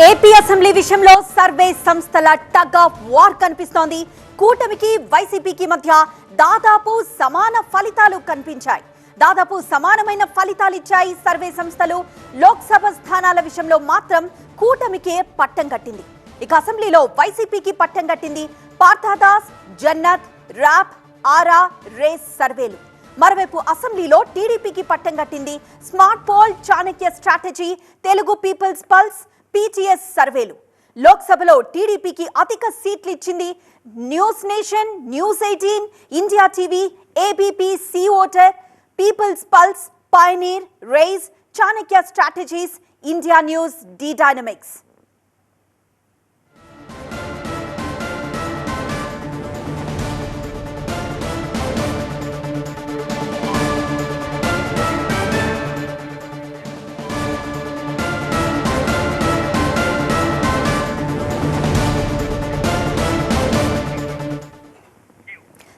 AP assembly విషయంలో survey సంస్థల tug of war కనిపిస్తోంది. కూటమికి వైసీపీకి మధ్య దాదాపు సమాన ఫలితాలు కనిపించాయి. దాదాపు సమానమైన ఫలితాలు ఇచ్చాయి సర్వే సంస్థలు. లోక్సభ స్థానాల విషయంలో మాత్రం కూటమికే పట్టం కట్టింది. ఇక అసెంబ్లీలో వైసీపీకి పట్టం కట్టింది పార్థాదాస్ జన్నత్ ర్యాప్ ఆరా రేస్ సర్వేలు. మరోవైపు అసెంబ్లీలో టీడీపీకి పట్టం కట్టింది smart poll Chanakya strategy Telugu people's pulse PTS సర్వేలు. లోక్సభలో టీడీపీకి అధిక సీట్లు ఇచ్చింది news nation news eighteen India TV ABP C voter people's pulse pioneer race Chanakya strategies India news D dynamics.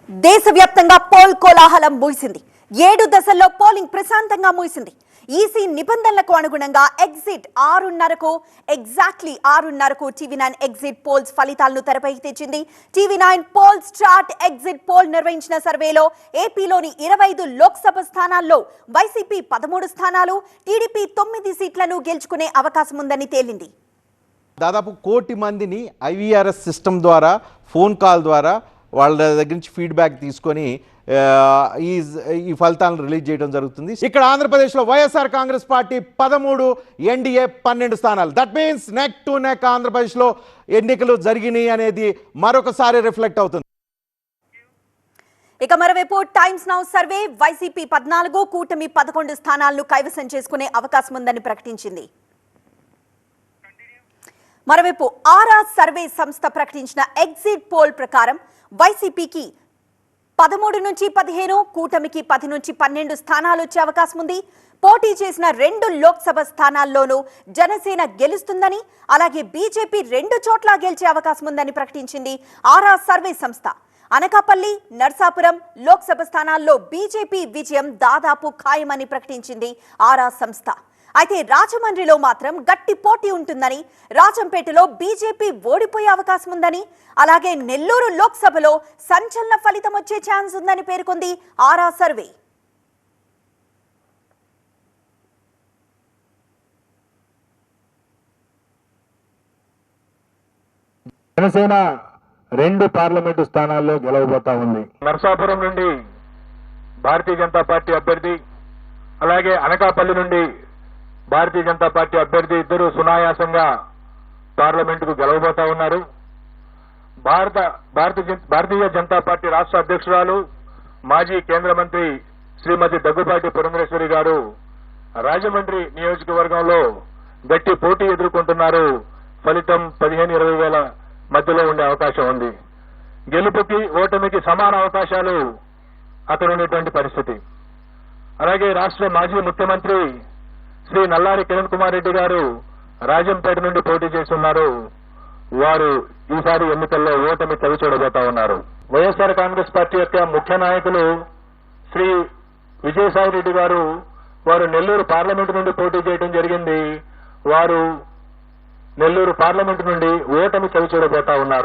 దేశవ్యాప్తంగా పోల్ కోలాహలం ముగిసింది ఏడు దశల్లో పోలింగ్ ప్రశాంతంగా ముగిసింది ఈసీ నిబంధనలకు అనుగుణంగా ఎగ్జిట్ ఆరున్నరకు ఎగ్జాక్ట్లీ ఆరున్నరకు టీవీ నైన్ ఎగ్జిట్ పోల్స్ ఫలితాలను తెరపైకి తెచ్చింది. TV nine poll start exit poll నిర్వహించిన సర్వేలో ఏపీలోని ఇరవై ఐదు లోక్సభ స్థానాల్లో వైసీపీ పదమూడు స్థానాలు టీడీపీ తొమ్మిది సీట్లను గెలుచుకునే అవకాశం ఉందని తేలింది. దాదాపు కోటి మందిని ఐవీఆర్ఎస్ సిస్టమ్ ద్వారా ఫోన్ కాల్ ద్వారా వాళ్ళ దగ్గర నుంచి ఫీడ్బ్యాక్ తీసుకొని ఈ ఈ ఫలితాలను రిలీజ్ చేయడం జరుగుతుంది. ఇక్కడ ఆంధ్రప్రదేశ్లో వైఎస్ఆర్ కాంగ్రెస్ పార్టీ పదమూడు ఎన్డీఏ పన్నెండు స్థానాలు. That means neck to neck ఆంధ్రప్రదేశ్లో ఎన్నికలు జరిగినాయి అనేది మరొకసారి రిఫ్లెక్ట్ అవుతుంది. ఇక మరోవైపు టైమ్స్ నౌ సర్వే వైసీపీ పద్నాలుగు కూటమి పదకొండు స్థానాలను కైవసం చేసుకునే అవకాశం ఉందని ప్రకటించింది. మరోవైపు ఆరా సర్వే సంస్థ ప్రకటించిన ఎగ్జిట్ పోల్ ప్రకారం వైసీపీకి పదమూడు నుంచి పదిహేను కూటమికి పది నుంచి పన్నెండు స్థానాలు వచ్చే అవకాశం ఉంది. పోటీ చేసిన రెండు లోక్సభ స్థానాల్లోనూ జనసేన గెలుస్తుందని అలాగే బీజేపీ రెండు చోట్ల గెలిచే అవకాశం ఉందని ప్రకటించింది ఆరా సర్వే సంస్థ. అనకాపల్లి నర్సాపురం లోక్సభ స్థానాల్లో బీజేపీ విజయం దాదాపు ఖాయమని ప్రకటించింది ఆరా సంస్థ. అయితే రాజమండ్రిలో మాత్రం గట్టి పోటీ ఉంటుందని రాజంపేటలో బీజేపీ ఓడిపోయే అవకాశం ఉందని అలాగే నెల్లూరు లోక్సభలో సంచలన ఫలితం వచ్చే ఛాన్స్ ఉందని పేర్కొంది ఆరా సర్వే. జనసేన రెండు పార్లమెంటు స్థానాల్లో గెలవబోతా ఉంది. నరసాపురం నుండి భారతీయ జనతా పార్టీ అభ్యర్థి అలాగే అనకాపల్లి నుండి భారతీయ జనతా పార్టీ అభ్యర్థి ఇద్దరు సునాయాసంగా పార్లమెంటుకు గెలవబోతా ఉన్నారు. భారత భారతీయ జన్- భారతీయ జనతా పార్టీ రాష్ట్ర అధ్యక్షురాలు మాజీ కేంద్ర మంత్రి శ్రీమతి దగ్గుబాటి పురంధరేశ్వరి గారు రాజమండ్రి నియోజకవర్గంలో గట్టి పోటీ ఎదుర్కొంటున్నారు. ఫలితం పదిహేను ఇరవై వేల మధ్యలో ఉండే అవకాశం ఉంది. గెలుపుకి ఓటమికి సమాన అవకాశాలు అక్కడ ఉన్నటువంటి పరిస్థితి. అలాగే రాష్ట్ర మాజీ ముఖ్యమంత్రి శ్రీ నల్లారి కిరణ్ కుమార్ రెడ్డి గారు రాజంపేట నుండి పోటీ చేస్తున్నారు. వారు ఈసారి ఎన్నికల్లో ఓటమి చవి చూడబోతా ఉన్నారు. వైఎస్ఆర్ కాంగ్రెస్ పార్టీ యొక్క ముఖ్య నాయకులు శ్రీ విజయసాయి రెడ్డి గారు వారు నెల్లూరు పార్లమెంటు నుండి పోటీ చేయడం జరిగింది. వారు నెల్లూరు పార్లమెంటు నుండి ఓటమి చవి చూడబోతా ఉన్నారు.